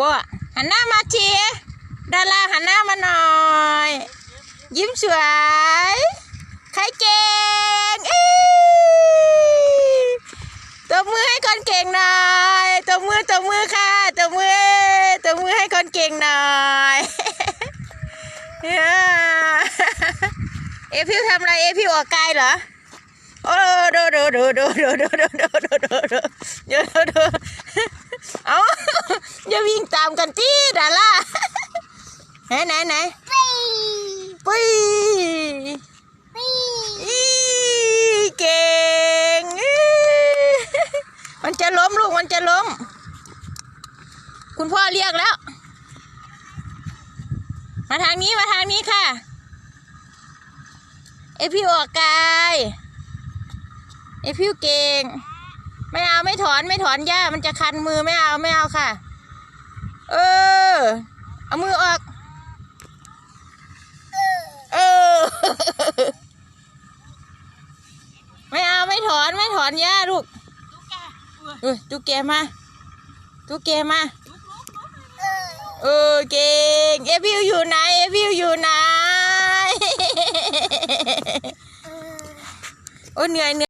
ปะหันหน้ามาเชียดาราหันหน้ามาหน่อย ยิ้มสวยใครเก่งเอ้ยตบมือให้คนเก่งหน่อยตบมือตบมือค่ะตบมือตบมือให้คนเก่งหน่อยเอพิวทำอะไรเอพิวออกกายเหรอโอ้ดูดูดูดูดูดูดูดูดูดูดูดูดูดูเอา อย่าวิ่งตามกันจี้ดาล่าไหนไหนไหนปุ้ยอีเก่งอีมันจะล้มลูกมันจะล้ม คุณพ่อเรียกแล้ว มาทางนี้มาทางนี้ค่ะ เอพิวออกกายเอพิวเก่ง ไม่เอาไม่ถอนไม่ถอนหญ้ามันจะคันมือไม่เอาไม่เอาค่ะ เออ เอามือออก เออ ไม่เอาไม่ถอนไม่ถอนหญ้าลูกเออตุ๊กแกมาตุ๊กแกมา เออเก่ง เอพิวอยู่ไหน เอพิวอยู่ไหน โอ้เหนื่อยเหนื่อย